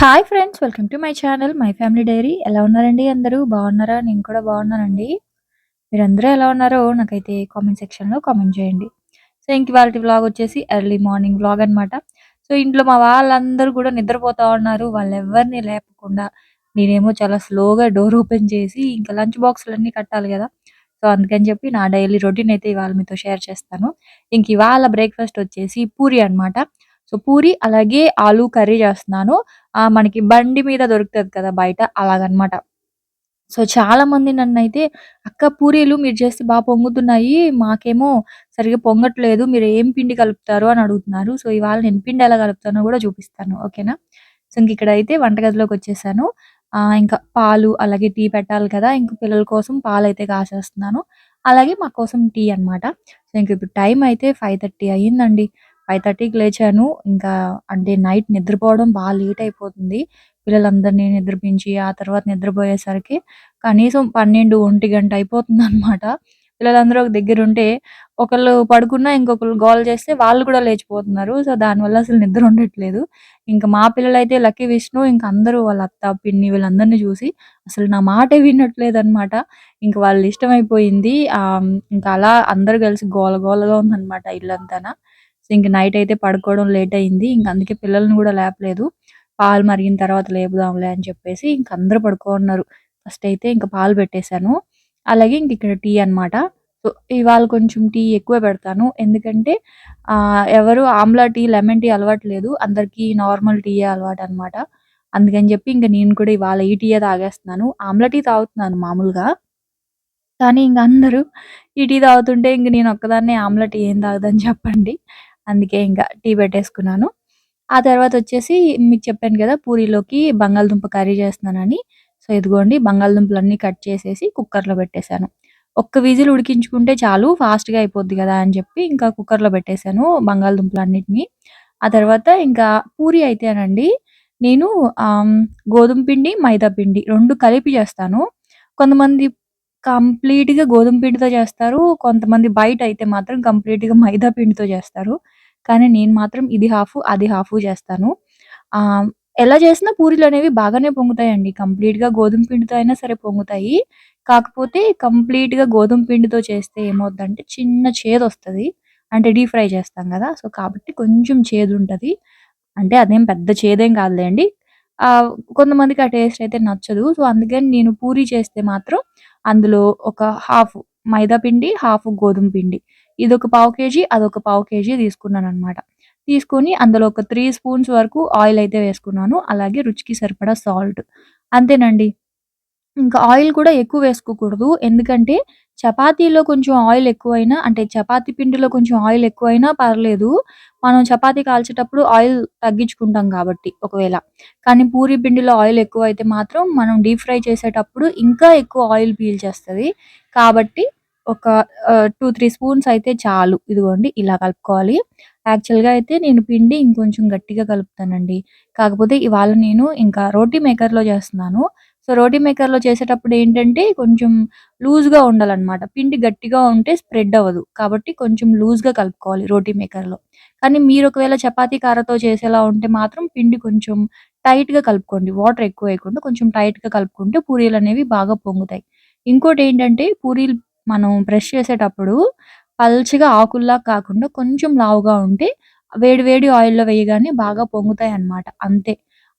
Hi friends welcome to my channel my family diary ఎలా ఉన్నారండి అందరూ? బాగున్నారా? నేను కూడా బాగున్నానండి. మీరందరూ ఎలా ఉన్నారో నాకైతే కామెంట్ సెక్షన్లో కామెంట్ చేయండి. సో ఇంక వాళ్ళ వ్లాగ్ వచ్చేసి ఎర్లీ మార్నింగ్ వ్లాగ్ అనమాట సో ఇంట్లో మా వాళ్ళందరూ కూడా నిద్రపోతా ఉన్నారు. వాళ్ళు ఎవరిని లేపకుండా నేనేమో చాలా స్లోగా డోర్ ఓపెన్ చేసి ఇంకా లంచ్ బాక్సులన్నీ కట్టాలి కదా. సో అందుకని చెప్పి నా డైలీ రొటీన్ అయితే ఇవాళ మీతో షేర్ చేస్తాను. ఇంక ఇవాళ బ్రేక్ఫాస్ట్ వచ్చేసి పూరి అన్నమాట. సో పూరి అలాగే ఆలు కర్రీ చేస్తున్నాను ఆ! మనకి బండి మీద దొరుకుతుంది కదా బయట అలాగనమాట. సో చాలా మంది నన్ను అయితే "అక్క పూరీలు మీరు చేస్తే బాగా పొంగుతున్నాయి. మాకేమో సరిగ్గా పొంగట్లేదు. మీరు ఏం పిండి కలుపుతారు?" అని అడుగుతున్నారు. సో ఇవాళ నేను పిండి ఎలా కలుపుతానో కూడా చూపిస్తాను. ఓకేనా? సో ఇంక ఇక్కడైతే వంటగదిలోకి వచ్చేసాను ఇంకా పాలు అలాగే టీ పెట్టాలి కదా! ఇంక పిల్లల కోసం పాలైతే కాసేస్తున్నాను. అలాగే మా కోసం టీ అన్నమాట. సో ఇంక ఇప్పుడు టైం అయితే 5:30 ఫైవ్ థర్టీకి లేచాను. ఇంకా అంటే నైట్ నిద్రపోవడం బాగా లేట్ అయిపోతుంది. పిల్లలందరినీ నిద్రపించి, ఆ తర్వాత నిద్రపోయేసరికి కనీసం 12, 1 గంట అయిపోతుంది అనమాట పిల్లలందరూ ఒక దగ్గర ఉంటే ఒకళ్ళు పడుకున్నా ఇంకొకళ్ళు గోల చేస్తే వాళ్ళు కూడా లేచిపోతున్నారు. సో దానివల్ల అసలు నిద్ర ఉండట్లేదు. ఇంకా మా పిల్లలైతే లక్కీ విష్ణు ఇంకా అందరూ వాళ్ళ అత్త, పిన్ని వీళ్ళందరినీ చూసి అసలు నా మాటే వినట్లేదనమాట. ఇంకా వాళ్ళు ఇష్టమైపోయింది. ఇంకా అలా అందరూ కలిసి గోల గోలగా ఉందన్నమాట ఇల్లంతానా సో ఇంక నైట్ అయితే పడుకోవడం లేట్ అయింది. ఇంక అందుకే పిల్లల్ని కూడా లేపలేదు. పాలు మరిగిన తర్వాత లేపుదాంలే అని చెప్పేసి ఇంక అందరూ పడుకోన్నారు ఫస్ట్ అయితే ఇంక పాలు పెట్టేశాను అలాగే ఇంక ఇక్కడ టీ అన్నమాట. సో ఇవాళ కొంచెం టీ ఎక్కువ పెడతాను. ఎందుకంటే ఎవరు ఆమ్లా టీ, లెమన్ టీ అలవాటు లేదు. అందరికీ నార్మల్ టీయే అలవాటనమాట. అందుకని చెప్పి ఇంకా నేను కూడా ఇవాళ ఈ టీయే తాగేస్తున్నాను. ఆమ్లా టీ తాగుతున్నాను మామూలుగా. కానీ ఇంక అందరూ ఈ టీ తాగుతుంటే ఇంక నేను ఒక్కదాన్నే ఆమ్లా టీ ఏం తాగదని చెప్పండి. అందుకే ఇంకా టీ పెట్టేసుకున్నాను. ఆ తర్వాత వచ్చేసి మీకు చెప్పాను కదా! పూరీలోకి బంగాళదుంప కర్రీ చేస్తున్నానని. సో ఇదిగోండి బంగాళదుంపలన్నీ కట్ చేసేసి కుక్కర్‌లో పెట్టేసాను. ఒక్క విజిల్ ఉడికించుకుంటే చాలు ఫాస్ట్‌గా అయిపోద్ది కదా! అని చెప్పి ఇంకా కుక్కర్‌లో పెట్టేసాను బంగాళదుంపలన్నిటిని. ఆ తర్వాత ఇంకా పూరి అయితేనండి నేను గోధుమ పిండి, మైదా పిండి రెండు కలిపి చేస్తాను. కొంతమంది కంప్లీట్‌గా గోధుమ పిండితో చేస్తారు. కొంతమంది బయట అయితే మాత్రం కంప్లీట్‌గా మైదా పిండితో చేస్తారు. కానీ నేను మాత్రం ఇది హాఫ్ అది హాఫ్ చేస్తాను. ఎలా చేసినా పూరీలు అనేవి బాగానే పొంగుతాయండి. కంప్లీట్‌గా గోధుమ పిండితో అయినా సరే పొంగుతాయి. కాకపోతే కంప్లీట్‌గా గోధుమ పిండితో చేస్తే ఏమవుతుందంటే చిన్న చేదొస్తది. అంటే డీప్ ఫ్రై చేస్తాం కదా! సో కాబట్టి కొంచెం చేదుంటది. అంటే అదేం పెద్ద చేదేం కాదులేండి కొంతమందికి ఆ టేస్ట్ అయితే నచ్చదు. సో అందుకని నేను పూరి చేస్తే మాత్రం అందులో ఒక హాఫ్ మైదా పిండి, హాఫ్ గోధుమ పిండి. ఇది ఒక పావు కేజీ, అదొక పావు కేజీ తీసుకున్నాను అనమాట తీసుకొని అందులో ఒక త్రీ స్పూన్స్ వరకు ఆయిల్ అయితే వేసుకున్నాను. అలాగే రుచికి సరిపడా సాల్ట్. అంతేనండి. ఇంకా ఆయిల్ కూడా ఎక్కువ వేసుకోకూడదు. ఎందుకంటే చపాతీలో కొంచెం ఆయిల్ ఎక్కువైనా అంటే చపాతీ పిండిలో కొంచెం ఆయిల్ ఎక్కువైనా పర్లేదు. మనం చపాతీ కాల్చేటప్పుడు ఆయిల్ తగ్గించుకుంటాం కాబట్టి ఒకవేళ. కానీ పూరి పిండిలో ఆయిల్ ఎక్కువ అయితే మాత్రం మనం డీప్ ఫ్రై చేసేటప్పుడు ఇంకా ఎక్కువ ఆయిల్ పీల్చేస్తది. కాబట్టి ఒక టూ త్రీ స్పూన్స్ అయితే చాలు. ఇదిగోండి ఇలా కలుపుకోవాలి. యాక్చువల్‌గా అయితే నేను పిండి ఇంకొంచెం గట్టిగా కలుపుతానండి. కాకపోతే ఇవాళ నేను ఇంకా రోటీ మేకర్‌లో చేస్తున్నాను. సో రోటీ మేకర్‌లో చేసేటప్పుడు ఏంటంటే కొంచెం లూజ్‌గా ఉండాలన్నమాట పిండి గట్టిగా ఉంటే స్ప్రెడ్ అవ్వదు. కాబట్టి కొంచెం లూజ్‌గా కలుపుకోవాలి రోటీ మేకర్‌లో. కానీ మీరు ఒకవేళ చపాతీ కారతో చేసేలా ఉంటే మాత్రం పిండి కొంచెం టైట్‌గా కలుపుకోండి. వాటర్ ఎక్కువ వేయకుండా కొంచెం టైట్‌గా కలుపుకుంటే పూరీలు అనేవి బాగా పొంగుతాయి. ఇంకోటి ఏంటంటే పూరీలు మనం బ్రష్ చేసేటప్పుడు పల్చగా ఆకుల్లా కాకుండా కొంచెం లావుగా ఉంటే వేడి వేడి ఆయిల్‌లో వేయగానే బాగా పొంగుతాయి అన్నమాట అంతే.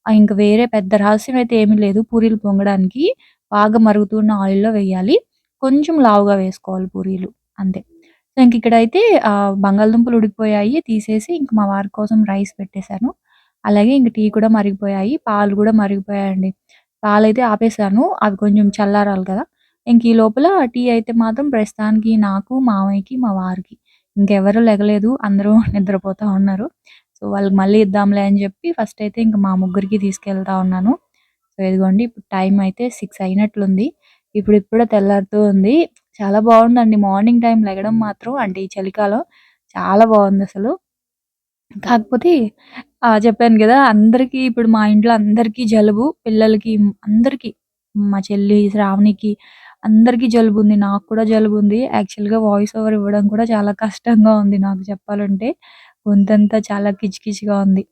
ఇంకా ఇంక వేరే పెద్ద రహస్యం అయితే ఏమీ లేదు పూరీలు పొంగడానికి. బాగా మరుగుతున్న ఆయిల్‌లో వేయాలి. కొంచెం లావుగా వేసుకోవాలి పూరీలు. అంతే. సో ఇంక ఇక్కడైతే బంగాళదుంపలు ఉడికిపోయాయి. తీసేసి ఇంక మా వారి కోసం రైస్ పెట్టేసాను. అలాగే ఇంక టీ కూడా మరిగిపోయాయి. పాలు కూడా మరిగిపోయాయండి. పాలైతే ఆపేసాను. అవి కొంచెం చల్లారాలి కదా! ఇంక ఈ లోపల టీ అయితే మాత్రం ప్రస్తుతానికి నాకు, మామయ్యకి, మా వారికి. ఇంకెవరు లెగలేదు. అందరూ నిద్రపోతా ఉన్నారు. సో వాళ్ళకి మళ్ళీ ఇద్దాంలే అని చెప్పి ఫస్ట్ అయితే ఇంక మా ముగ్గురికి తీసుకెళ్తా ఉన్నాను. సో ఇదిగోండి ఇప్పుడు టైం అయితే సిక్స్ అయినట్లుంది. ఇప్పుడు ఇప్పుడే తెల్లారుతూ ఉంది. చాలా బాగుందండి మార్నింగ్ టైం లెగడం మాత్రం అంటే ఈ చలికాలం చాలా బాగుంది అసలు కాకపోతే చెప్పాను కదా అందరికీ ఇప్పుడు మా ఇంట్లో అందరికీ జలుబు. పిల్లలకి అందరికీ మా చెల్లి, శ్రావణికి అందరికీ జలుబు ఉంది నాకు కూడా జలుబు ఉంది. యాక్చువల్‌గా వాయిస్ ఓవర్ ఇవ్వడం కూడా చాలా కష్టంగా ఉంది నాకు చెప్పాలంటే. గొంతంతా చాలా కిచకిచగా ఉంది.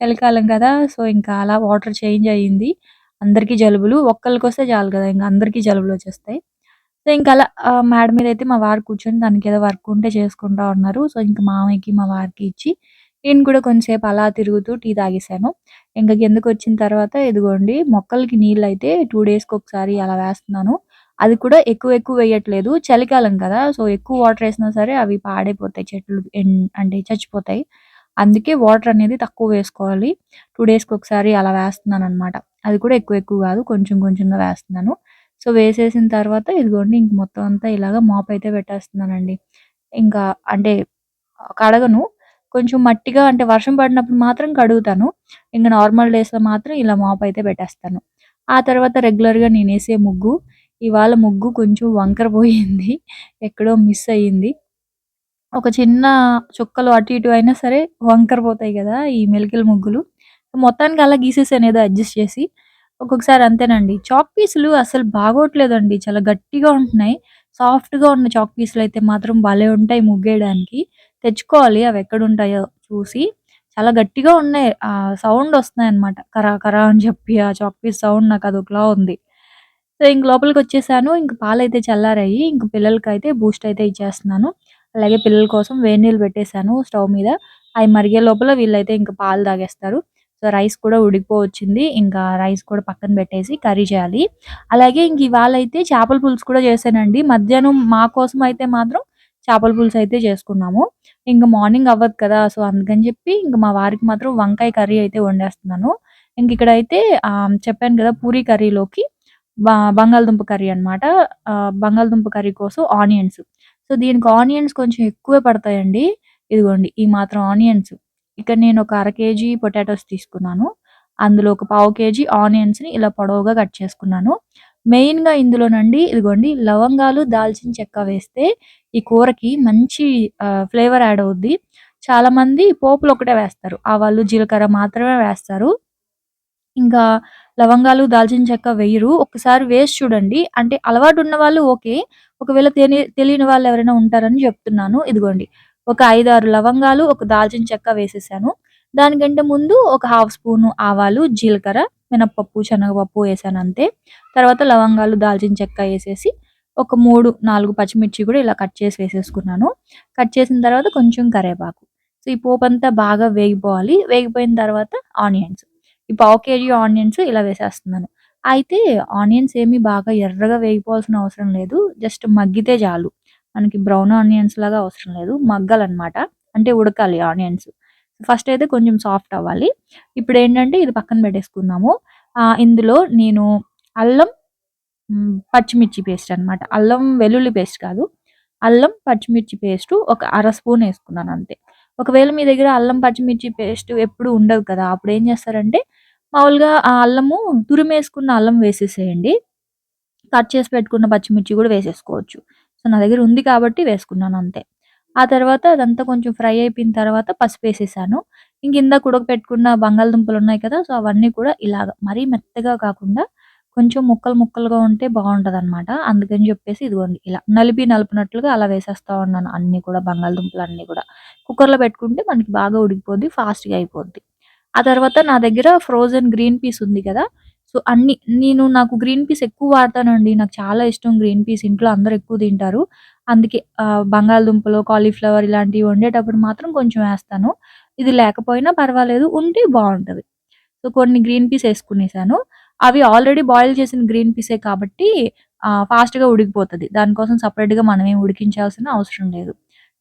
చలికాలం కదా! సో, ఇంకా అలా వాటర్ చేంజ్ అయ్యింది. అందరికీ జలుబులు. ఒక్కళ్ళకొస్తే చాలు కదా! ఇంక అందరికీ జలుబులొచ్చేస్తాయి. సో, ఇంకలా ఆహ్, మేడ మీదయితే మా వారు కూర్చొని తనకేదో వర్క్ ఉంటే చేసుకుంటా ఉన్నారు. సో, ఇంక మామయ్యకి, మా వారికి ఇచ్చి నేను కూడా కొంచెంసేపు అలా తిరుగుతూ టీ తాగేసాను. ఇంక కిందకొచ్చిన తర్వాత ఇదిగోండి మొక్కలకి నీళ్ళైతే 2 డేస్‌కొకసారి అలా వేస్తున్నాను. అది కూడా ఎక్కువ ఎక్కువ వేయట్లేదు. చలికాలం కదా! సో, ఎక్కువ వాటర్ వేసినా సరే అవి పాడైపోతాయి చెట్లు అంటే చచ్చిపోతాయి. అందుకే వాటర్ అనేది తక్కువ వేసుకోవాలి. టూ డేస్కి ఒకసారి అలా వేస్తున్నాను అనమాట అది కూడా ఎక్కువ ఎక్కువ కాదు. కొంచెం కొంచెంగా వేస్తున్నాను. సో, వేసేసిన తర్వాత ఇదిగోండి ఇంక మొత్తం అంతా ఇలాగ మోపయితే పెట్టేస్తున్నానండి. ఇంకా అంటే కడగను. కొంచెం మట్టిగా అంటే వర్షం పడినప్పుడు మాత్రం కడుగుతాను. ఇంకా నార్మల్ డేస్‌లో మాత్రం ఇలా మాప్ అయితే పెట్టేస్తాను. ఆ తర్వాత రెగ్యులర్‌గా వేసే ముగ్గు. ఇవాళ ముగ్గు కొంచెం వంకర పోయింది. ఎక్కడో మిస్ అయ్యింది. ఒక చిన్న చుక్కలు అటు ఇటు అయినా సరే వంకర పోతాయి ఈ మెలికల ముగ్గులు. మొత్తానికి అలా గీసేసాను ఏదో అడ్జస్ట్ చేసి. ఒక్కొక్కసారి అంతేనండి. చాక్ పీసులు అసలు బాగోట్లేదండి. చాలా గట్టిగా ఉంటున్నాయి. సాఫ్ట్‌గా ఉన్న చాక్ పీసులయితే మాత్రం భలే ఉంటాయి ముగ్గేయడానికి. తెచ్చుకోవాలి అవి ఎక్కడ ఉంటాయో చూసి. చాలా గట్టిగా ఉన్నాయి. సౌండ్ సౌండ్ వస్తున్నాయన్నమాట. కరా కరా అని చెప్పి ఆ చాక్ పీస్ సౌండ్ నాకు అదొకలా ఉంది. సో, ఇంక లోపలికొచ్చేసాను. ఇంక పాలైతే చల్లారాయి. ఇంక పిల్లలకైతే బూస్ట్ అయితే ఇచ్చేస్తున్నాను. అలాగే పిల్లల కోసం వేడి నీళ్ళు పెట్టేశాను స్టవ్ మీద. అవి మరిగే లోపల వీళ్ళైతే ఇంకా పాలు తాగేస్తారు. సో, రైస్ కూడా ఉడికిపోవచ్చింది. ఇంకా రైస్ కూడా పక్కన పెట్టేసి కర్రీ చేయాలి. అలాగే ఇంక ఇవాళ అయితే చేపల పులుసు కూడా చేశానండి. మధ్యాహ్నం మా కోసం అయితే మాత్రం చేపల పులుసు అయితే చేసుకున్నాము. ఇంక మార్నింగ్ అవ్వదు కదా! సో, అందుకని చెప్పి ఇంక మా వారికి మాత్రం వంకాయ కర్రీ అయితే వండేస్తున్నాను. ఇంక ఇక్కడైతే చెప్పాను కదా! పూరి కర్రీలోకి బంగాళదుంప కర్రీ అనమాట. బంగాళదుంప కర్రీ కోసం ఆనియన్స్. సో, దీనికి ఆనియన్స్ కొంచెం ఎక్కువే పడతాయండి. ఇదిగోండి ఈ మాత్రం ఆనియన్స్. ఇక్కడ నేను ఒక అర కేజీ పొటాటోస్ తీసుకున్నాను. అందులో ఒక పావు కేజీ ఆనియన్స్‌ని ఇలా పొడవుగా కట్ చేసుకున్నాను. మెయిన్‌గా ఇందులోనండి ఇదిగోండి లవంగాలు, దాల్చిన చెక్క వేస్తే ఈ కూరకి మంచి ఫ్లేవర్ యాడ్ అవుద్ది. చాలామంది పోపులొక్కటే వేస్తారు. ఆవాలు, జీలకర్ర మాత్రమే వేస్తారు. ఇంకా లవంగాలు, దాల్చిన చెక్క వెయ్యరు. ఒక్కసారి వేసి చూడండి. అంటే అలవాటున్న వాళ్ళు ఓకే. ఒకవేళ తెలి తెలియని వాళ్ళు ఎవరైనా ఉంటారని చెప్తున్నాను. ఇదిగోండి ఒక 5, 6 లవంగాలు, ఒక దాల్చిన చెక్క వేసేసాను. దానికంటే ముందు ఒక హాఫ్ స్పూను ఆవాలు, జీలకర్ర, మినపప్పు, శనగపప్పు ఏసానంతే. తర్వాత లవంగాలు, దాల్చిన చెక్క వేసేసి ఒక 3, 4 పచ్చిమిర్చి కూడా ఇలా కట్ చేసి వేసేసుకున్నాను. కట్ చేసిన తర్వాత కొంచెం కరివేపాకు. సో, ఈ పోపంతా బాగా వేగిపోవాలి. వేగిపోయిన తర్వాత ఆనియన్స్. ఈ పావు కేజీ ఆనియన్స్ ఇలా వేసేస్తున్నాను. అయితే ఆనియన్స్ ఏమి బాగా ఎర్రగా వేగిపోవాల్సిన అవసరం లేదు. జస్ట్ మగ్గితే చాలు. మనకి బ్రౌన్ ఆనియన్స్ లాగా అవసరం లేదు. మగ్గాలన్నమాట. అంటే ఉడకాలి ఆనియన్స్. ఫస్ట్ అయితే కొంచెం సాఫ్ట్ అవ్వాలి. ఇప్పుడు ఏంటంటే ఇది పక్కన పెట్టేసుకుందాము. ఇందులో నేను అల్లం, పచ్చిమిర్చి పేస్ట్ అన్నమాట. అల్లం వెల్లుల్లి పేస్ట్ కాదు. అల్లం, పచ్చిమిర్చి పేస్ట్ ఒక అర స్పూన్ వేసుకున్నాను అంతే. ఒకవేళ మీ దగ్గర అల్లం, పచ్చిమిర్చి పేస్ట్ ఎప్పుడు ఉండదు కదా! అప్పుడు ఏం చేస్తారంటే మామూలుగా ఆ అల్లము తురిమేసుకున్న అల్లం వేసేసేయండి. కట్ చేసి పెట్టుకున్న పచ్చిమిర్చి కూడా వేసేసుకోవచ్చు. సో, నా దగ్గర ఉంది కాబట్టి వేసుకున్నాను అంతే. ఆ తర్వాత అదంతా కొంచెం ఫ్రై అయిపోయిన తర్వాత పసుపు వేసేసాను ఇంక ఇందాక ఉడకపెట్టుకున్న బంగాళదుంపలు ఉన్నాయి కదా! సో, అవన్నీ కూడా ఇలాగ మరీ మెత్తగా కాకుండా కొంచెం ముక్కలు ముక్కలుగా ఉంటే బావుంటదనమాట. అందుకని చెప్పేసి ఇదిగోండి ఇలా నలిపి నలిపినట్లుగా అలా వేసేస్తా ఉన్నాను అన్నీ కూడా బంగాళదుంపలు అన్నీ కూడా. కుక్కర్‌లో పెట్టుకుంటే మనకి బాగా ఉడికిపోద్ది. ఫాస్ట్‌గా అయిపోద్ది. ఆ తర్వాత నా దగ్గర ఫ్రోజన్ గ్రీన్ పీస్ ఉంది కదా! సో, అన్ని నేను నాకు గ్రీన్ పీస్ ఎక్కువ వాడతానండి. నాకు చాలా ఇష్టం గ్రీన్ పీస్. ఇంట్లో అందరూ ఎక్కువ తింటారు. అందుకే బంగాళదుంపలు, కాలీఫ్లవర్ ఇలాంటివి వండేటప్పుడు మాత్రం కొంచెం వేస్తాను. ఇది లేకపోయినా పర్వాలేదు. ఉంటే బాగుంటుంది సో, కొన్ని గ్రీన్ పీస్ వేసుకునేసాను అవి ఆల్రెడీ బాయిల్ చేసిన గ్రీన్ పీసే కాబట్టి ఫాస్ట్‌గా ఉడికిపోతది. దానికోసం సపరేట్గా మనమేం ఉడికించాల్సిన అవసరం లేదు.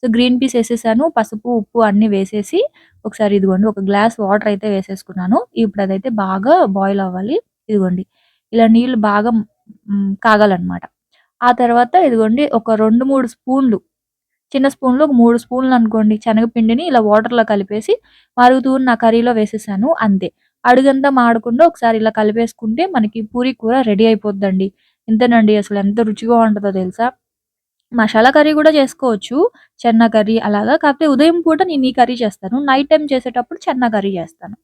సో, గ్రీన్ పీస్ వేసేసాను పసుపు, ఉప్పు అన్ని వేసేసి ఒకసారి ఇదిగోండి ఒక గ్లాస్ వాటర్ అయితే వేసేసుకున్నాను. ఇప్పుడదైతే బాగా బాయిల్ అవ్వాలి. ఇదిగోండి ఇలా నీళ్ళు బాగా కాగాలన్నమాట. ఆ తర్వాత ఇదిగోండి ఒక 2, 3 స్పూన్లు చిన్న స్పూన్‌లో ఒక మూడు స్పూన్లు అనుకోండి శనగపిండిని ఇలా వాటర్‌లో కలిపేసి మరుగుతూ నా కర్రీలో వేసేసాను అంతే. అడుగంతా మాడకుండా ఒకసారి ఇలా కలిపేసుకుంటే మనకి పూరి కూర రెడీ అయిపోద్దండి. ఇంతేనండి అసలు ఎంత రుచిగా ఉంటుందో తెలుసా? మసాలా కర్రీ కూడా చేసుకోవచ్చు. చెన్న కర్రీ అలాగా. కాకపోతే ఉదయం పూట నేను ఈ కర్రీ చేస్తాను. నైట్ టైం చేసేటప్పుడు చెన్న కర్రీ చేస్తాను.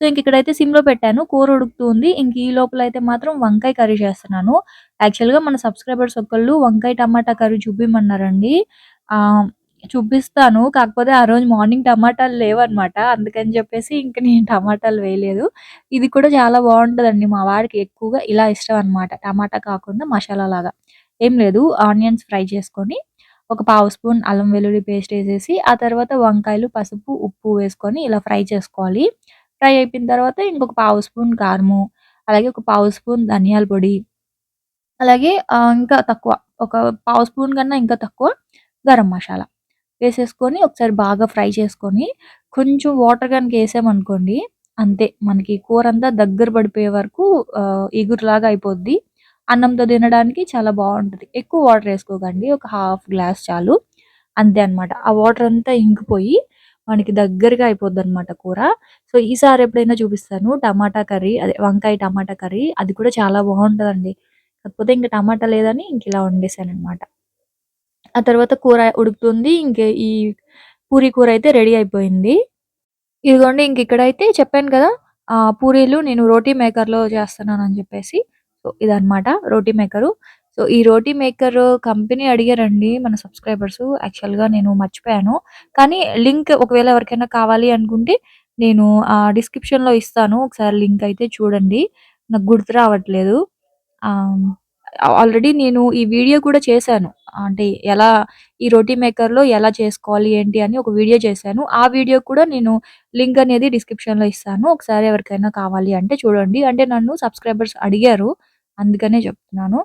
సో, ఇంక ఇక్కడైతే సిమ్‌లో పెట్టాను. కూర ఉడుకుతుంది ఇంక ఈ లోపల అయితే మాత్రం వంకాయ కర్రీ చేస్తున్నాను. యాక్చువల్‌గా మన సబ్స్క్రైబర్స్ ఒకళ్ళు వంకాయ టమాటా కర్రీ చూపిమన్నారండి. చూపిస్తాను. కాకపోతే ఆ రోజు మార్నింగ్ టమాటాలు లేవన్నమాట. అందుకని చెప్పేసి ఇంక నేను టమాటాలు వేయలేదు. ఇది కూడా చాలా బాగుంటుందండి మా వాడికి ఎక్కువగా ఇలా ఇష్టం అన్నమాట. టమాటా కాకుండా మసాలా లాగా. ఏం లేదు ఆనియన్స్ ఫ్రై చేసుకొని, ఒక పావు స్పూన్ అల్లం వెల్లుల్లి పేస్ట్ వేసేసి ఆ తర్వాత వంకాయలు, పసుపు, ఉప్పు వేసుకొని ఇలా ఫ్రై చేసుకోవాలి. ఫ్రై అయిపోయిన తర్వాత ఇంకొక పావు స్పూన్ కారము, అలాగే ఒక పావు స్పూన్ ధనియాల పొడి, అలాగే ఇంకా తక్కువ ఒక పావు స్పూన్ కన్నా ఇంకా తక్కువ గరం మసాలా వేసేసుకొని ఒకసారి బాగా ఫ్రై చేసుకొని, కొంచెం వాటర్ కనుక వేసామనుకోండి అంతే మనకి కూర అంతా దగ్గర పడిపోయే వరకు ఎగురులాగా అయిపోద్ది. అన్నంతో తినడానికి చాలా బాగుంటుంది ఎక్కువ వాటర్ వేసుకోకండి ఒక హాఫ్ గ్లాస్ చాలు. అంతే అనమాట ఆ వాటర్ అంతా ఇంకిపోయి మనకి దగ్గరగా అయిపోద్దన్నమాట కూర. సో, ఈసారి ఎప్పుడైనా చూపిస్తాను. టమాటా కర్రీ అదే వంకాయ టమాటా కర్రీ అది కూడా చాలా బాగుంటుందండి కాకపోతే ఇంకా టమాటా లేదని ఇంక ఇలా వండేసానన్నమాట. ఆ తర్వాత కూర ఉడుకుతుంది. ఇంక ఈ పూరి కూర అయితే రెడీ అయిపోయింది. ఇదిగోండి ఇంక ఇక్కడైతే చెప్పాను కదా! పూరీలు నేను రోటీ మేకర్‌లో చేస్తున్నానని చెప్పేసి. సో, ఇదన్నమాట రోటీ మేకరు. సో, ఈ రోటీ మేకర్ కంపెనీ అడిగారండి మన సబ్స్క్రైబర్స్. యాక్చువల్‌గా నేను మర్చిపోయాను. కానీ లింక్ ఒకవేళ ఎవరికైనా కావాలి అనుకుంటే నేను డిస్క్రిప్షన్‌లో ఇస్తాను. ఒకసారి లింక్ అయితే చూడండి. నాకు గుర్తు రావట్లేదు. ఆల్రెడీ నేను ఈ వీడియో కూడా చేశాను. అంటే ఎలా ఈ రోటీ మేకర్‌లో ఎలా చేసుకోవాలి ఏంటి అని ఒక వీడియో చేశాను. ఆ వీడియో కూడా నేను లింక్ అనేది డిస్క్రిప్షన్‌లో ఇస్తాను. ఒకసారి ఎవరికైనా కావాలి అంటే చూడండి. అంటే నన్ను సబ్స్క్రైబర్స్ అడిగారు. అందుకనే చెప్తున్నాను.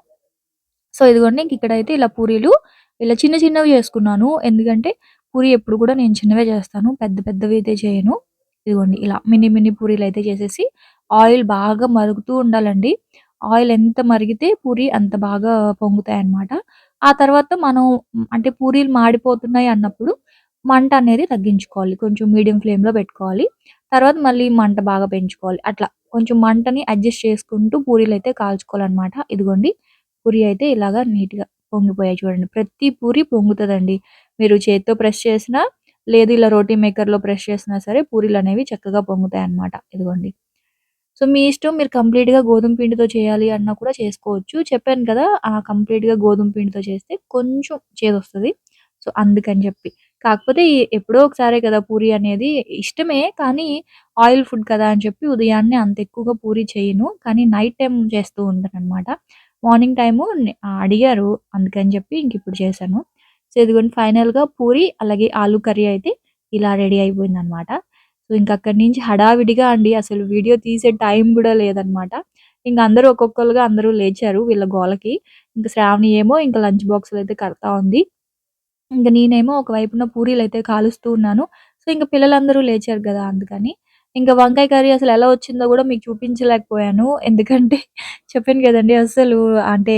సో, ఇదిగోండి ఇంక ఇక్కడైతే ఇలా పూరీలు ఇలా చిన్న చిన్నవి చేసుకున్నాను. ఎందుకంటే పూరి ఎప్పుడు కూడా నేను చిన్నవే చేస్తాను. పెద్ద పెద్దవి అయితే చేయను. ఇదిగోండి ఇలా మినీ మినీ పూరీలయితే చేసేసి ఆయిల్ బాగా మరుగుతూ ఉండాలండి. ఆయిల్ ఎంత మరిగితే పూరి అంత బాగా పొంగుతాయి అన్నమాట ఆ తర్వాత మనం అంటే పూరీలు మాడిపోతున్నాయి అన్నప్పుడు మంట అనేది తగ్గించుకోవాలి. కొంచెం మీడియం ఫ్లేమ్‌లో పెట్టుకోవాలి. తర్వాత మళ్ళీ మంట బాగా పెంచుకోవాలి. అట్లా కొంచెం మంటని అడ్జస్ట్ చేసుకుంటూ పూరీలు అయితే కాల్చుకోవాలన్నమాట. ఇదిగోండి పూరి అయితే ఇలాగా నీట్‌గా పొంగిపోయాయి చూడండి. ప్రతి పూరి పొంగుతుందండి మీరు చేతితో ప్రెస్ చేసినా, లేదు ఇలా రోటీ మేకర్‌లో ప్రెస్ చేసినా సరే పూరీలు అనేవి చక్కగా పొంగుతాయి అన్నమాట ఇదిగోండి. సో, మీ ఇష్టం మీరు కంప్లీట్‌గా గోధుమ పిండితో చేయాలి అన్నా కూడా చేసుకోవచ్చు. చెప్పాను కదా! ఆ కంప్లీట్‌గా గోధుమ పిండితో చేస్తే కొంచెం చేదొస్తుంది సో, అందుకని చెప్పి. కాకపోతే ఎప్పుడో ఒకసారే కదా పూరి అనేది ఇష్టమే. కానీ ఆయిల్ ఫుడ్ కదా అని చెప్పి ఉదయాన్నే అంత ఎక్కువగా పూరి చేయను. కానీ నైట్ టైం చేస్తూ ఉంటానన్నమాట. మార్నింగ్ టైము అడిగారు. అందుకని చెప్పి ఇంకిప్పుడు చేశాను. సో, ఇదిగోండి ఫైనల్‌గా పూరి అలాగే ఆలు కర్రీ అయితే ఇలా రెడీ అయిపోయిందన్నమాట. సో, ఇంక అక్కడి నుంచి హడావిడిగా అండి అసలు వీడియో తీసే టైం కూడా లేదన్నమాట. ఇంక అందరూ ఒక్కొక్కరుగా అందరూ లేచారు వీళ్ళ గోలకి. ఇంక శ్రావణి ఏమో ఇంకా లంచ్ బాక్సులయితే కడతా ఉంది. ఇంక నేనేమో ఒకవైపున పూరీలయితే కాలుస్తూ ఉన్నాను. సో, ఇంక పిల్లలందరూ లేచారు గదా! అందుకని. ఇంక వంకాయ కర్రీ అసలు ఎలా వచ్చిందో గూడా మీకు చూపించలేకపోయాను. ఎందుకంటే చెప్పాను గదండీ అస్సలు అంటే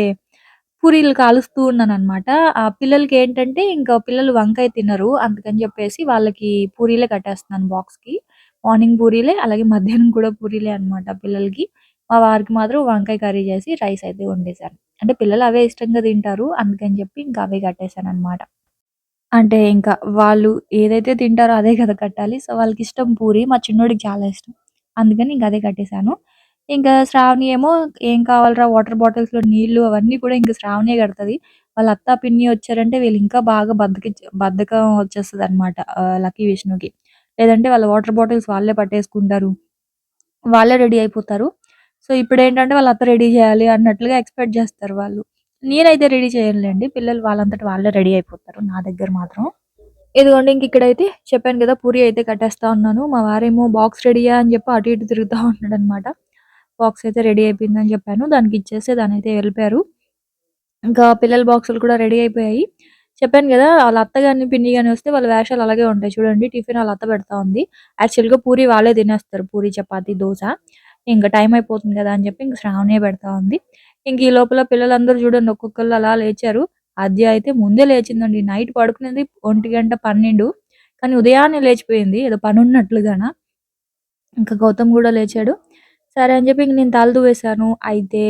పూరీలు కాలుస్తూ ఉన్నానన్నమాట. ఆ పిల్లలకేంటంటే ఇంకా పిల్లలు వంకాయ తినరు. అందుకని జెప్పేసి వాళ్ళకి పూరీలే కట్టేస్తున్నాను బాక్స్‌కి. మార్నింగ్ పూరీలే అలాగే మధ్యాహ్నం కూడా పూరీలే అన్నమాట పిల్లలకి. మా వారికి మాత్రం వంకాయ కర్రీ చేసి రైస్ అయితే వండేశాను. అంటే పిల్లలు అవే ఇష్టంగా తింటారు. అందుకని చెప్పి ఇంకా అవే కట్టేసానన్నమాట. అంటే ఇంకా వాళ్ళు ఏదైతే తింటారో అదే కదా కట్టాలి. సో, వాళ్ళకిష్టం పూరి. మా చిన్నోడికి చాలా ఇష్టం. అందుకని ఇంక అదే కట్టేసాను. ఇంకా శ్రావణి ఏమో "ఏం కావాలిరా వాటర్ బాటిల్స్‌లో నీళ్ళు" అవన్నీ కూడా ఇంక శ్రావణే కడతది. వాళ్ళ అత్త, పిన్ని వచ్చారంటే వీళ్ళు ఇంకా బాగా బద్ధకిచ్చ బద్ధకం వచ్చేస్తదన్నమాట ఆహ్, లక్కీ, విష్ణుకి. లేదంటే వాళ్ళ వాటర్ బాటిల్స్ వాళ్ళే పట్టేసుకుంటారు. వాళ్ళే రెడీ అయిపోతారు. సో, ఇప్పుడేంటంటే వాళ్ళ అత్త రెడీ చేయాలి అన్నట్లుగా ఎక్స్‌పెక్ట్ చేస్తారు వాళ్ళు. నేనైతే రెడీ చేయలేండి పిల్లలు వాళ్ళంతటి వాళ్ళే రెడీ అయిపోతారు నా దగ్గర మాత్రం. ఇదిగోండి ఇంక ఇక్కడైతే చెప్పాను కదా! పూరి అయితే కట్టేస్తా ఉన్నాను. మా వారేమో బాక్స్ రెడీయా అని చెప్పి అటు ఇటు తిరుగుతా ఉన్నాడన్నమాట. బాక్స్ అయితే రెడీ అయిపోయిందని చెప్పాను. దానికి ఇచ్చేస్తే దాని అయితే వెళ్ళిపోయారు. ఇంకా పిల్లల బాక్సులు కూడా రెడీ అయిపోయాయి. చెప్పాను కదా వాళ్ళ అత్త కానీ పిన్ని కానీ వస్తే వాళ్ళ వేషాలు అలాగే ఉంటాయి చూడండి. టిఫిన్ వాళ్ళ అత్త పెడతా ఉంది. యాక్చువల్‌గా పూరి వాళ్ళే తినేస్తారు. పూరి, చపాతి దోశ ఇంకా టైం అయిపోతుంది కదా! అని చెప్పి ఇంక శ్రావణే పెడతా ఉంది. ఇంక ఈ లోపల పిల్లలందరూ చూడండి ఒక్కొక్కళ్ళు అలా లేచారు. అద్య అయితే ముందే లేచిందండి. నైట్ పడుకునేది 1:00, 12 కానీ ఉదయాన్నే లేచిపోయింది. ఏదో పని పనున్నట్లుగాన. ఇంకా గౌతమ్ కూడా లేచాడు. సరే అని చెప్పి ఇంక నేను తలదు వేశాను అయితే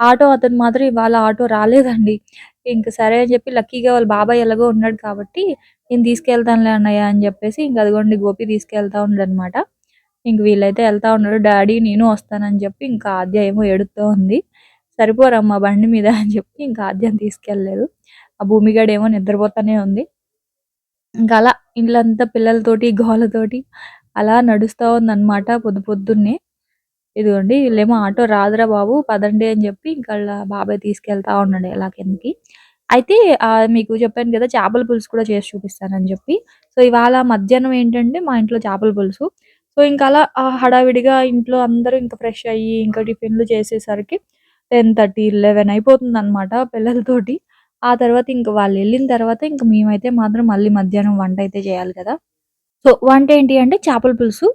ఆటో అతను మాత్రం ఇవాళ ఆటో రాలేదండి. ఇంక సరే అని చెప్పి లక్కీగా వాళ్ళ బాబాయ్ ఎలాగో ఉన్నాడు కాబట్టి నేను తీసుకెళ్తానులే అన్నయ్య అని చెప్పేసి ఇంక అదిగోండి గోపి తీసుకెళ్తా ఉన్నాడన్నమాట. ఇంక వీళ్ళైతే వెళ్తా ఉన్నాడు డాడీ నేను వస్తానని చెప్పి ఇంకా ఆద్య ఏమో ఎడుతూ ఉంది. సరిపోరమ్మా బండి మీద అని చెప్పి ఇంకా ఆద్యం తీసుకెళ్ళలేదు. ఆ భూమిగాడేమో నిద్రపోతానే ఉంది. ఇంకా అలా ఇంట్లంతా పిల్లలతోటి, గోలతోటి అలా నడుస్తూ ఉందన్నమాట పొద్దు పొద్దున్నే. ఇదిగోండి వీళ్ళేమో ఆటో రాదురా బాబు పదండి అని చెప్పి ఇంకా బాబాయ్ తీసుకెళ్తా ఉన్నాడు ఇలా కిందకి. అయితే మీకు చెప్పాను కదా! చేపల పులుసు కూడా చేసి చూపిస్తానని చెప్పి. సో, ఇవాళ మధ్యాహ్నం ఏంటంటే మా ఇంట్లో చేపల పులుసు. సో, ఇంకా అలా హడావిడిగా ఇంట్లో అందరూ ఇంకా ఫ్రెష్ అయ్యి ఇంకా టిఫిన్‌లు చేసేసరికి టెన్ థర్టీ లెవెన్ అయిపోతుంది అనమాట పిల్లలతోటి. ఆ తర్వాత ఇంక వాళ్ళు వెళ్ళిన తర్వాత ఇంక మేమైతే మాత్రం మళ్ళీ మధ్యాహ్నం వంట అయితే చేయాలి కదా! సో, వంట ఏంటి అంటే చేపల పులుసు.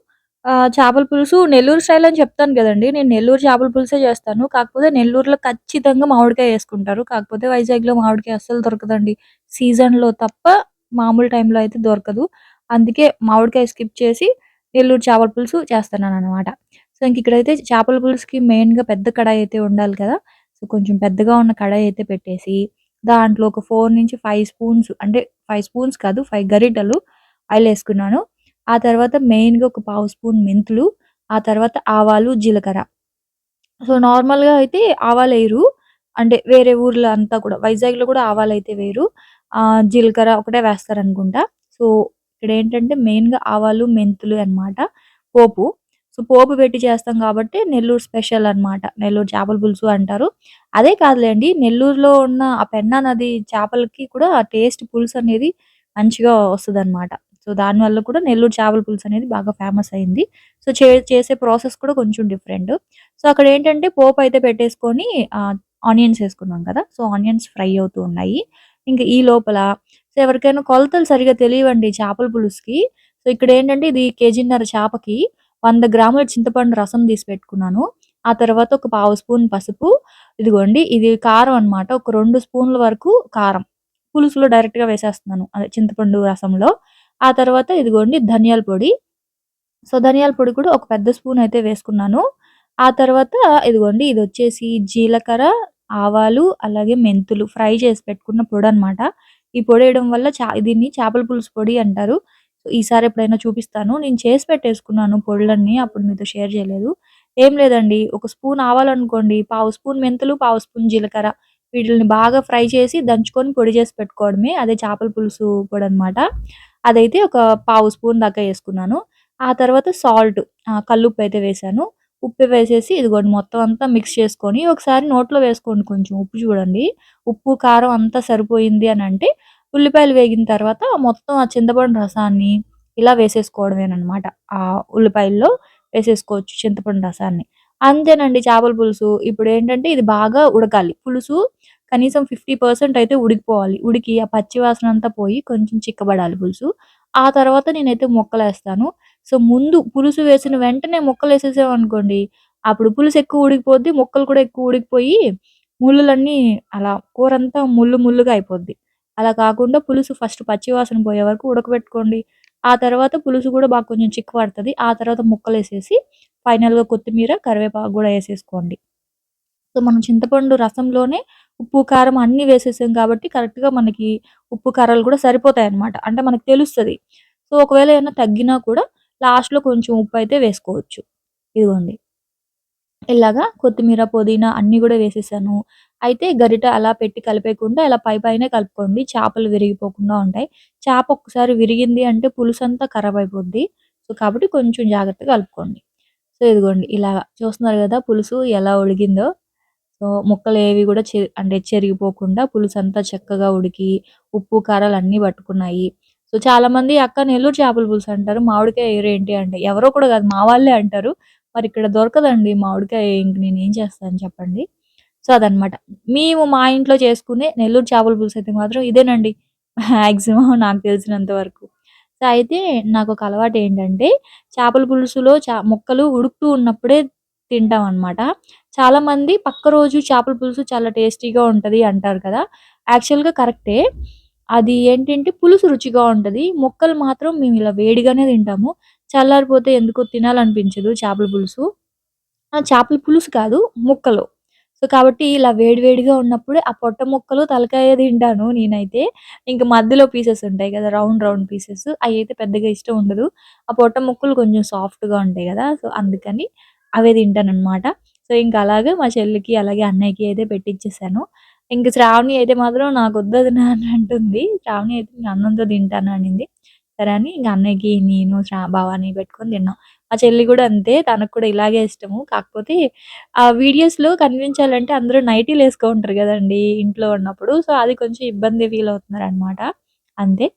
చేపల పులుసు నెల్లూరు స్టైల్ అని చెప్తాను కదండి నేను నెల్లూరు చేపల పులుసే చేస్తాను. కాకపోతే నెల్లూరులో ఖచ్చితంగా మామిడికాయ వేసుకుంటారు కాకపోతే వైజాగ్‌లో మామిడికాయ అస్సలు దొరకదండి. సీజన్‌లో తప్ప మామూలు టైంలో అయితే దొరకదు. అందుకే మామిడికాయ స్కిప్ చేసి నెల్లూరు చేపల పులుసు చేస్తున్నాననమాట. సో, ఇంక ఇక్కడైతే చేపల పులుసుకి మెయిన్‌గా పెద్ద కడాయి అయితే ఉండాలి కదా! సో, కొంచెం పెద్దగా ఉన్న కడాయి అయితే పెట్టేసి దాంట్లో ఒక 4-5 స్పూన్స్ అంటే ఫైవ్ స్పూన్స్ కాదు ఫైవ్ గరిటలు ఆయిల్ వేసుకున్నాను ఆ తర్వాత మెయిన్‌గా ఒక పావు స్పూన్ మెంతులు, ఆ తర్వాత ఆవాలు, జీలకర్ర. సో, నార్మల్‌గా అయితే ఆవాలు వేయరు అంటే వేరే ఊర్లో అంతా కూడా వైజాగ్‌లో కూడా ఆవాలు వేయరు. వేరు జీలకర్ర ఒకటే వేస్తారనుకుంటా. సో, ఇక్కడ ఏంటంటే మెయిన్‌గా ఆవాలు, మెంతులు అన్నమాట పోపు. సో, పోపు పెట్టి చేస్తాం కాబట్టి నెల్లూరు స్పెషల్ అనమాట నెల్లూరు చేపల పులుసు అంటారు. అదే కాదులేండి నెల్లూరులో ఉన్న ఆ పెన్నా నది చేపలకి కూడా టేస్ట్ పులుసు అనేది మంచిగా వస్తదన్నమాట. సో, దానివల్ల కూడా నెల్లూరు చేపల పులుసు అనేది బాగా ఫేమస్ అయింది. సో, చే చేసే ప్రాసెస్ కూడా కొంచెం డిఫరెంట్. సో, అక్కడ ఏంటంటే పోపు అయితే పెట్టేసుకొని ఆనియన్స్ వేసుకున్నాం కదా! సో, ఆనియన్స్ ఫ్రై అవుతూ ఉన్నాయి. ఇంకా ఈ లోపల సో, ఎవరికైనా కొలతలు సరిగా తెలియవండి చేపల పులుసుకి. సో, ఇక్కడ ఏంటంటే ఇది కేజీన్నర చేపకి వంద గ్రాముల చింతపండు రసం తీసి పెట్టుకున్నాను. ఆ తర్వాత ఒక పావు స్పూన్ పసుపు, ఇదిగోండి ఇది కారం అన్నమాట. ఒక రెండు స్పూన్ల వరకు కారం. పులుసులో డైరెక్ట్‌గా వేసేస్తున్నాను. అదే చింతపండు రసంలో. ఆ తర్వాత ఇదిగోండి ధనియాల పొడి. సో, ధనియాల పొడి కూడా ఒక పెద్ద స్పూన్ అయితే వేసుకున్నాను. ఆ తర్వాత ఇదిగోండి ఇది వచ్చేసి జీలకర్ర, ఆవాలు, అలాగే మెంతులు ఫ్రై చేసి పెట్టుకున్న పొడి అనమాట ఈ పొడి వేయడం వల్ల చా దీన్ని చేపల పులుసు పొడి అంటారు. ఈసారి ఎప్పుడైనా చూపిస్తాను. నేను చేసి పెట్టేసుకున్నాను పొడులన్నీ. అప్పుడు మీతో షేర్ చేయలేదు. ఏం లేదండి ఒక స్పూన్ ఆవాలనుకోండి, పావు స్పూన్ మెంతులు, పావు స్పూన్ జీలకర్ర వీటిని బాగా ఫ్రై చేసి దంచుకొని పొడి చేసి పెట్టుకోవడమే. అదే చేపల పులుసు పొడన్నమాట. అదైతే ఒక పావు స్పూన్ దాకా వేసుకున్నాను ఆ తర్వాత సాల్ట్ కల్లుప్పు అయితే వేశాను. ఉప్పు వేసేసి ఇదిగోండి మొత్తం అంతా మిక్స్ చేసుకొని ఒకసారి నోట్లో వేసుకోండి కొంచెం ఉప్పు చూడండి. ఉప్పు, కారం అంతా సరిపోయింది అని అంటే ఉల్లిపాయలు వేగిన తర్వాత మొత్తం ఆ చింతపండు రసాన్ని ఇలా వేసేసుకోవడమేనమాట ఆ ఉల్లిపాయల్లో వేసేసుకోవచ్చు చింతపండు రసాన్ని. అంతేనండి చేపల పులుసు. ఇప్పుడు ఏంటంటే ఇది బాగా ఉడకాలి. పులుసు కనీసం 50% అయితే ఉడికిపోవాలి. ఉడికి ఆ పచ్చి వాసన అంతా పోయి కొంచెం చిక్కబడాలి పులుసు. ఆ తర్వాత నేనైతే ముక్కలేస్తాను. సో, ముందు పులుసు వేసిన వెంటనే ముక్కలేసేసామనుకోండి అప్పుడు పులుసు ఎక్కువ ఉడికిపోద్ది. ముక్కలు కూడా ఎక్కువ ఉడికిపోయి ముల్లులన్నీ అలా కూరంతా ముల్లు ముల్లుగా అయిపోద్ది. అలా కాకుండా పులుసు ఫస్ట్ పచ్చి వాసన పోయే వరకు ఉడకబెట్టుకోండి. ఆ తర్వాత పులుసు కూడా బాగా కొంచెం చిక్కు పడుతుంది ఆ తర్వాత ముక్కలు వేసేసి ఫైనల్‌గా కొత్తిమీర, కరివేపాకు కూడా వేసేసుకోండి సో, మనం చింతపండు రసంలోనే ఉప్పు, కారం అన్నీ వేసేసాం కాబట్టి కరెక్ట్‌గా మనకి ఉప్పు, కారాలు కూడా సరిపోతాయి అన్నమాట అంటే మనకు తెలుస్తది. సో, ఒకవేళ ఏమైనా తగ్గినా కూడా లాస్ట్‌లో కొంచెం ఉప్పు అయితే వేసుకోవచ్చు. ఇదిగోండి. ఇలాగా కొత్తిమీర, పుదీనా అన్నీ కూడా వేసేసాను. అయితే గరిట అలా పెట్టి కలిపేయకుండా ఇలా పై పైనే కలుపుకోండి. చేపలు విరిగిపోకుండా ఉంటాయి. చేప ఒక్కసారి విరిగింది అంటే పులుసు అంతా ఖరాబ్ అయిపోద్ది. సో, కాబట్టి కొంచెం జాగ్రత్తగా కలుపుకోండి. సో, ఇదిగోండి ఇలా చూస్తున్నారు కదా పులుసు ఎలా ఉడిగిందో సో, ముక్కలేవి కూడా చె అంటే చెరిగిపోకుండా పులుసు అంతా చక్కగా ఉడికి ఉప్పు, కారాలు అన్నీ పట్టుకున్నాయి. సో, చాలామంది అక్క నెల్లూరు చేపల పులుసు అంటారు. మామిడికాయ ఏంటి అంటే ఎవరో కూడా కాదు మా వాళ్ళే అంటారు. మరి ఇక్కడ దొరకదండి మామిడికాయ ఇంక నేను ఏం చేస్తాను చెప్పండి. సో, అదనమాట. మేము మా ఇంట్లో చేసుకునే నెల్లూరు చేపల పులుసు అయితే మాత్రం ఇదేనండి. మ్యాక్సిమం నాకు తెలిసినంత వరకు. సో, అయితే నాకు ఒక అలవాటు ఏంటంటే చేపల పులుసులో చా మొక్కలు ఉడుకుతూ ఉన్నప్పుడే తింటాం అనమాట చాలామంది పక్క రోజు చేపల పులుసు చాలా టేస్టీగా ఉంటది అంటారు కదా! యాక్చువల్‌గా కరెక్టే. అది ఏంటంటే పులుసు రుచిగా ఉంటది. మొక్కలు మాత్రం మేము ఇలా వేడిగానే తింటాము. చల్లారిపోతే ఎందుకో తినాలనిపించదు చేపల పులుసు. ఆ! చేపల పులుసు కాదు ముక్కలు. సో, కాబట్టి ఇలా వేడివేడిగా ఉన్నప్పుడు ఆ పొట్ట ముక్కలు, తలకాయ తింటాను నేనైతే. ఇంకా మధ్యలో పీసెస్ ఉంటాయి కదా రౌండ్ రౌండ్ పీసెస్ అవి అయితే పెద్దగా ఇష్టం ఉండదు. ఆ పొట్ట ముక్కలు కొంచెం సాఫ్ట్‌గా ఉంటాయి కదా సో, అందుకని అవే తింటాననమాట. సో, ఇంక అలాగే మా చెల్లికి, అలాగే అన్నయ్యకి అయితే పెట్టిచ్చేసాను. ఇంక శ్రావణి అయితే మాత్రం నాకొద్దొదినా అని అంటుంది. శ్రావణి అయితే నేను అన్నంతో తింటాను అనింది. సరే అని ఇంక అన్నయ్యకి, నేను, శ్రా భవాని పెట్టుకొని తిన్నాం. మా చెల్లి కూడా అంతే. తనకు కూడా ఇలాగే ఇష్టము. కాకపోతే ఆ వీడియోస్‌లో కనిపించాలంటే అందరూ నైటీలు వేసుకుని ఉంటారు కదండి ఇంట్లో ఉన్నప్పుడు. సో, అది కొంచెం ఇబ్బంది ఫీల్ అవుతున్నారనమాట. అంతే.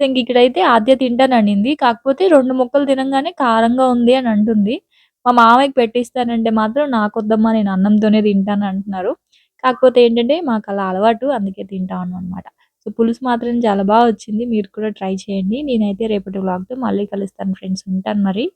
సో, ఇంక ఇక్కడైతే ఆద్య తింటాననింది. కాకపోతే రెండు ముక్కలు తినంగానే కారంగా ఉంది అని అంటుంది. మా మామయ్యకి పెట్టిస్తానంటే మాత్రం నాకొద్దమ్మా నేను అన్నంతోనే తింటాను అంటున్నారు. కాకపోతే ఏంటంటే మాకు అలా అలవాటు అందుకే తింటాను అనమాట సో, పులుసు మాత్రం చాలా బాగా వచ్చింది. మీరు కూడా ట్రై చేయండి. నేనైతే రేపటి వ్లాగ్‌తో మళ్ళీ కలుస్తాను ఫ్రెండ్స్. ఉంటాను మరి.